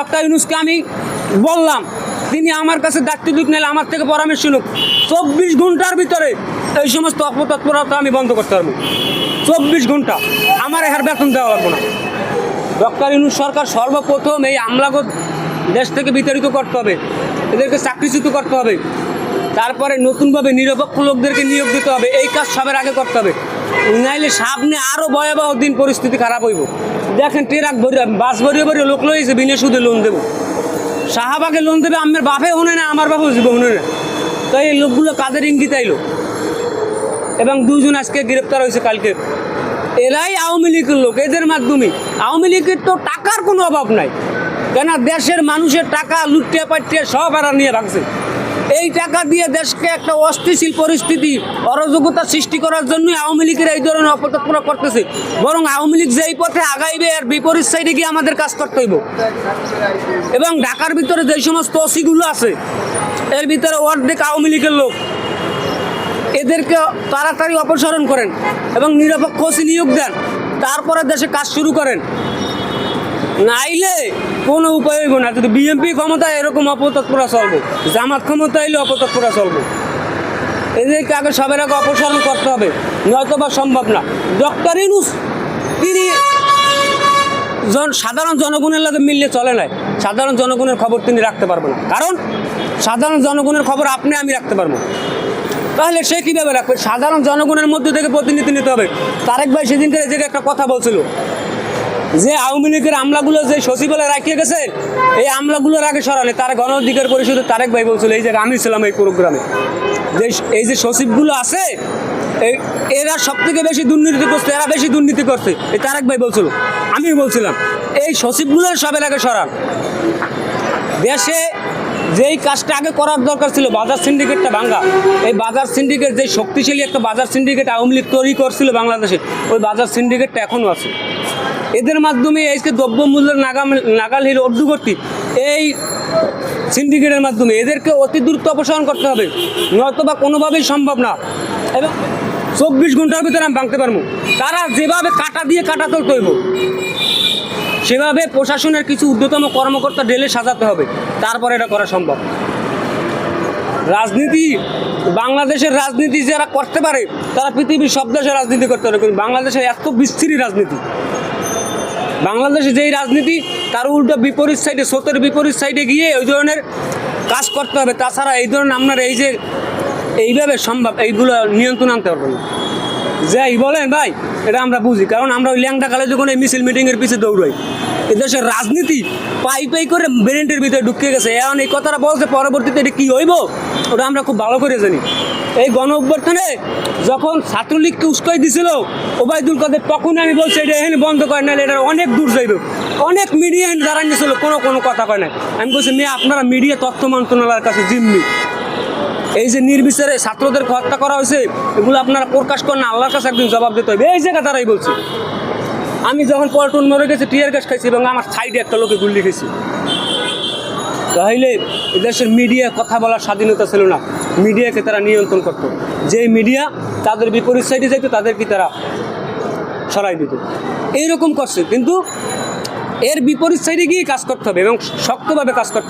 Doctor ইউনুসকে আমি বললাম, তিনি আমার কাছে দায়িত্ব নিলে আমার থেকে পরামর্শ শুনুক চব্বিশ ঘণ্টার ভিতরে এই সমস্ত অপতৎপরতা আমি বন্ধ করতে পারব। চব্বিশ ঘণ্টা আমার এখানে বেতন দেওয়া লাগবে না। ডক্টর ইউনুস সরকার সর্বপ্রথম এই আমলাগত দেশ থেকে বিতাড়িত করতে হবে। এদেরকে চাকরিচ্যুত করতে হবে। তারপরে নতুনভাবে নিরপেক্ষ লোকদেরকে নিয়োগ দিতে হবে। এই কাজ সবের আগে করতে হবে। নাইলে সামনে আরও ভয়াবহ দিন পরিস্থিতি খারাপ হইব। দেখেন ট্রাক ভরি বাস ভরিয়ে ভরিয়ে লোক লইছে বিনে সুদে লোন দেবো। শাহবাগে লোন দেবে, আমার বাপে হনে না, আমার বাপে হইব হনে না। তো এই লোকগুলো কাদের ইঙ্গিত আইলো? এবং দুজন আজকে গ্রেপ্তার হয়েছে কালকে। এরাই আওয়ামী লীগের লোক, এদের মাধ্যমে। আওয়ামী লীগের তো টাকার কোনো অভাব নাই। কেন দেশের মানুষের টাকা লুটিয়ে পাটিয়ে সব এরা নিয়ে রাখছে এই টাকা দিয়ে দেশকে একটা অস্থিতিশীল পরিস্থিতি, অরাজকতা সৃষ্টি করার জন্যই আওয়ামী লীগের এই ধরনের অপতৎপরা করতেছে। বরং আওয়ামী লীগ যেই পথে আগাইবে, এর বিপরীত সাইডে গিয়ে আমাদের কাজ করতে হইব। এবং ঢাকার ভিতরে যে সমস্ত অসিগুলো আছে, এর ভিতরে অর্ধেক আওয়ামী লীগের লোক। এদেরকে তাড়াতাড়ি অপসারণ করেন এবং নিরপেক্ষ নিয়োগ দেন। তারপরে দেশে কাজ শুরু করেন। নাইলে কোনো উপায় হইব না। যদি বিএনপি ক্ষমতা, এরকম অপতৎপরা চলবো। জামাত ক্ষমতা এলে অপতৎপরা চলবো। এদেরকে আগে সবের আগে অপসারণ করতে হবে। নয়তো বা সম্ভব না। ডক্টর ইনুস তিনি জন সাধারণ জনগণের লাগে মিললে চলে নাই। সাধারণ জনগণের খবর তিনি রাখতে পারবেন না। কারণ, সাধারণ জনগণের খবর আপনি, আমি রাখতে পারব। তাহলে সে কীভাবে রাখবে? সাধারণ জনগণের মধ্যে থেকে প্রতিনিধি নিতে হবে। তারেক ভাই সেদিনকে যে একটা কথা বলছিল। যে আওয়ামী লীগের আমলাগুলো যে সচিবালয়ে রাখিয়ে গেছে, এই আমলাগুলোর আগে সরালে তার গণ অধিকার পরিষদে তারেক ভাই বলছিল, এই যে আমি ছিলাম এই প্রোগ্রামে। যে এই যে সচিবগুলো আছে এরা সব থেকে বেশি দুর্নীতি করছে, এরা বেশি দুর্নীতি করছে, এই তারেক ভাই বলছিল আমি বলছিলাম, এই সচিবগুলোর সবের আগে সরান। দেশে যেই কাজটা আগে করার দরকার ছিল, বাজার সিন্ডিকেটটা ভাঙ্গা এই বাজার সিন্ডিকেট যে শক্তিশালী একটা বাজার সিন্ডিকেট আওয়ামী লীগ তৈরি করছিল বাংলাদেশে, ওই বাজার সিন্ডিকেটটা এখনও আছে। এদের মাধ্যমে আজকে দ্রব্যমূল্যের নাগাম নাগাল হিল অর্ধবর্তী এই সিন্ডিকেটের মাধ্যমে এদেরকে অতি দ্রুত অপসারণ করতে হবে। নয়তো বা কোনোভাবেই সম্ভব না। এবং চব্বিশ ঘণ্টার ভিতরে আমি ভাঙতে পারব। তারা যেভাবে কাটা দিয়ে কাটা তুলতে হইব, সেভাবে প্রশাসনের কিছু ঊর্ধ্বতম কর্মকর্তা ডেলে সাজাতে হবে। তারপরে এটা করা সম্ভব। রাজনীতি, বাংলাদেশের রাজনীতি যারা করতে পারে, তারা পৃথিবীর সব দেশে রাজনীতি করতে পারে, কিন্তু বাংলাদেশের এত বিস্তৃতি রাজনীতি। বাংলাদেশে যেই রাজনীতি, তার উল্টো বিপরীত সাইডে স্রোতের বিপরীত সাইডে গিয়ে ওই ধরনের কাজ করতে হবে। তাছাড়া এই ধরনের আপনার এই যে এইভাবে সম্ভব, এইগুলো নিয়ন্ত্রণ আনতে পারবেন যাই বলেন ভাই এটা আমরা বুঝি, কারণ আমরা ওই ল্যাংটা কালে যখন এই মিছিল মিটিংয়ের পিছিয়ে দৌড়াই এদেশের রাজনীতি পাই পাই করে ব্রেন্টের ভিতরে ঢুকে গেছে। এখন এই কথাটা বলছে, পরবর্তীতে এটা কী হইব? ওটা আমরা খুব ভালো করে জানি। এই গণ অভ্যর্থনে যখন ছাত্রলীগকে উস্কাই দিছিল, ওবায়দুল কাদের, তখন আমি বলছি, এটা এখানে বন্ধ করে না এটা অনেক দূর যাইব। অনেক মিডিয়া দাঁড়ান নিয়েছিল কোনো কোনো কথা কয় না আমি বলছি, মেয়ে, আপনারা মিডিয়া তথ্য মন্ত্রণালয়ের কাছে জিম্মি। এই যে নির্বিচারে ছাত্রদেরকে হত্যা করা হয়েছে, এগুলো আপনারা প্রকাশ করেন, আল্লাহর কাছে একদিন জবাব দিতে হবে। এই জায়গা তারাই বলছে। আমি যখন পল্টন মরে গেছি, টিয়ার গ্যাস খাইছি এবং আমার সাইডে একটা লোকে গুল্লি খেয়েছি। তাহলে দেশের মিডিয়া কথা বলার স্বাধীনতা ছিল না। মিডিয়াকে তারা নিয়ন্ত্রণ করত। যে মিডিয়া তাদের বিপরীত সাইডে যাইতো, তাদেরকে তারা সরাই দিত। এইরকম করছে। কিন্তু এর বিপরীত সাইডে গিয়ে কাজ করতে হবে এবং শক্তভাবে কাজ করতে হবে